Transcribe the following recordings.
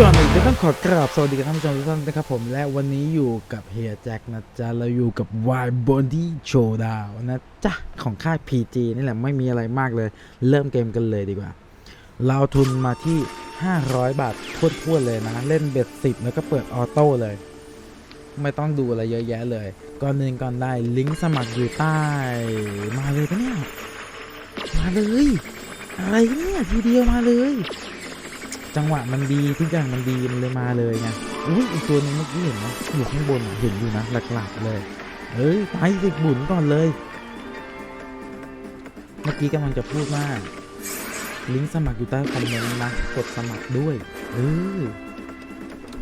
ก่อนกราบสวัสดีกับท่านผู้ชมทุกท่านนะครับผมและวันนี้อยู่กับเฮียแจ็คนะจ๊ะเราอยู่กับ Y Body Showdown นะจ๊ะ ของค่าย PG นี่แหละไม่มีอะไรมากเลย เริ่มเกมกันเลยดีกว่า เราทุนมาที่ 500 บาททั่วๆเลยนะ เล่นเบ็ด10 แล้วก็เปิดออโต้เลย ไม่ต้องดูอะไรเยอะแยะเลย ก่อนหนึ่งก่อนได้ลิงก์สมัครอยู่ใต้ มาเลยปะเนี่ยมาเลย อะไรเนี่ยทีเดียวมาเลย จังหวะมันดีทุกอย่างมันดีมันเลยมาเลยไงอุ้ยอีกตัวหนึงเมื่อกี้เห็นไหมอยู่ข้างบนเห็นอยู่นะหลักๆเลยเอ้ยไปสิบุญก่อนเลย เมื่อกี้กำลังจะพูดว่าลิงก์สมัครอยู่ใต้คอมเมนต์นะกดสมัครด้วยเออ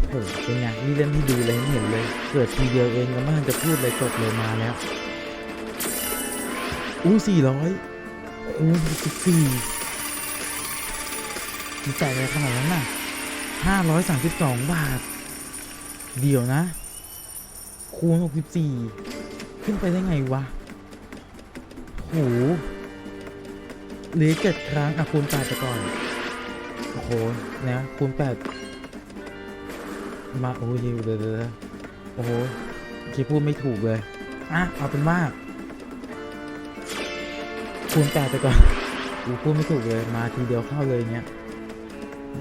โหเป็นไงนี่เล่นให้ดูเลยเห็นเลยเกิดทีเดียวเองแล้วไม่ทันจะพูดเลยจบเลยมาแล้วอู้สี่ร้อยคูณสิบสี่ มันจ่ายอะไรขนาดนั้นน่ะห้าร้อยสามสิบสองบาท เดี๋ยวนะ คูณหกสิบสี่ขึ้นไปได้ไงวะโหเหลือเจ็ดครั้งอะคูณแปดไปก่อน โอ้โห นะคูณแปดมา โอ้ยเดี๋ยวเดี๋ยวเดี๋ยวโอ้โหคิดพูดไม่ถูกเลย อะ เอาเป็นว่าคูณแปดไปก่อนกูพูดไม่ถูกเลย มาทีเดียวเข้าเลยเนี้ย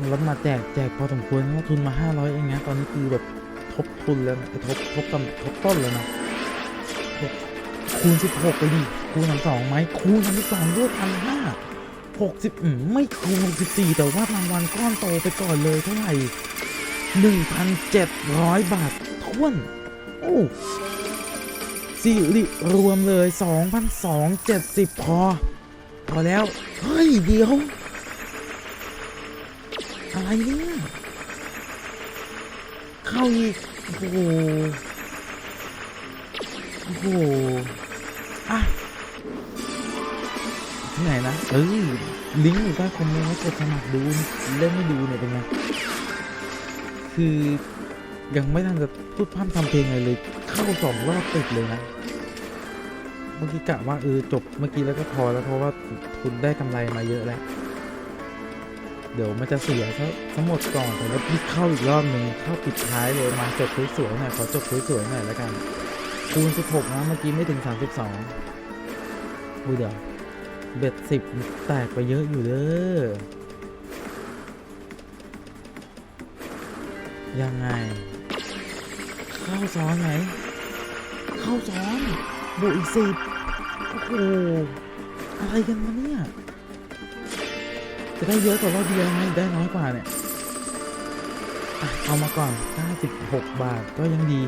แล้วมาแจกแจกพอสมควรนะทุนมา 500 เองนะตอนนี้คือแบบทบทุนแล้วนะทบทบกำทบต้นแล้วนะคูณ 16 ไปดิคูณ32ไหมคูณ32ด้วยพันห้าหกสิบอืมไม่คูณ64 แต่ว่ารางวัลก้อนโตไปก่อนเลยเท่าไหร่ 1,700 บาทท้วน โอ้สิริรวมเลย 2,270 พอ พอแล้ว เฮ้ย เดี๋ยว อะไรเนี่ย เข้าอีก โอ้โห โอ้โห อะที่ไหนนะเออลิงก์อยู่ใต้คอมเมนต์แล้วกดสมัครดู เล่นไม่ดูเนี่ยเป็นไง คือยังไม่ทันจะพูดพร่ำทำเพลงอะไรเลย เข้าสองรอบติดเลยนะ เมื่อกี้กะว่าเออจบเมื่อกี้แล้วก็พอแล้วเพราะว่าคุณได้กำไรมาเยอะแล้ว เดี๋ยวมันจะเสียซะทั้งหมดก่อนแต่ว่าพี่เข้าอีกรอบหนึ่งเข้าปิดท้ายเลยมาจบสวยๆหน่อยขอจบสวยๆหน่อยแล้วกันคูณ16นะเมื่อกี้ไม่ถึง 32ดูเดี๋ยวเบ็ด10แตกไปเยอะอยู่เด้อยังไง เข้าซ้อนไหมเข้าซ้อนบวกอีกสิบโอ้โหอะไรกันมาเนี่ย จะได้เยอะกว่ารอบที่แล้วไหมได้น้อยกว่าเนี่ยเอามาก่อน 96 บาทก็ยังดี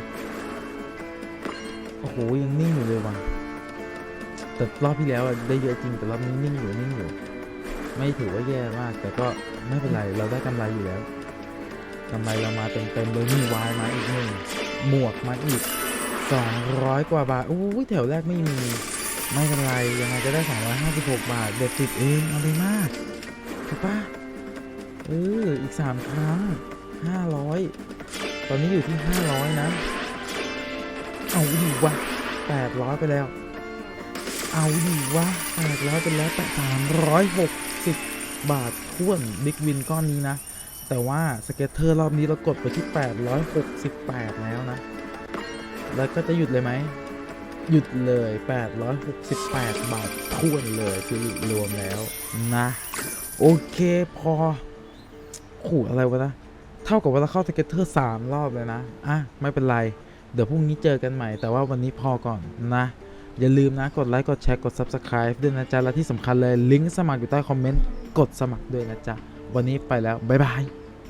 โอ้โห ยังนิ่งอยู่เลยว่ะ แต่รอบที่แล้วอะได้เยอะจริง แต่รอบนี้นิ่งอยู่ นิ่งอยู่ ไม่ถือว่าแย่มาก แต่ก็ไม่เป็นไร เราได้กำไรอยู่แล้วกำไรเรามาเต็มๆเลยมีวายมาอีกหนึ่ง หมวกมาอีก 200 กว่าบาท โอ้ยแถวแรกไม่มี ไม่เป็นไร ยังไงก็ได้256 บาท เด็ดสิบเองเอาเลยมาก ถูกปะเออ อีกสามครั้งห้าร้อยตอนนี้อยู่ที่ห้าร้อยนะ เอาดีวะแปดร้อยไปแล้ว เอาดีวะแปดร้อยไปแล้วแต่สามร้อยหกสิบบาทท้วนบิ๊กวินก้อนนี้นะ แต่ว่าสเก็ตเตอร์รอบนี้เรากดไปที่ 868 แล้วนะ แล้วก็จะหยุดเลยไหม หยุดเลย 868 บาทท้วนเลยสิริรวมแล้วนะ โอเคพอขู่อะไรวะนะ เท่ากับว่าเราเข้าสเก็ตเตอร์สามรอบเลยนะ อะ ไม่เป็นไร เดี๋ยวพรุ่งนี้เจอกันใหม่ แต่ว่าวันนี้พอก่อนนะ อย่าลืมนะ กดไลค์ กดแชร์ กด Subscribe ด้วยนะจ๊ะ และที่สำคัญเลย ลิงก์สมัครอยู่ใต้คอมเมนต์ กดสมัครด้วยนะจ๊ะ วันนี้ไปแล้ว บ๊ายบาย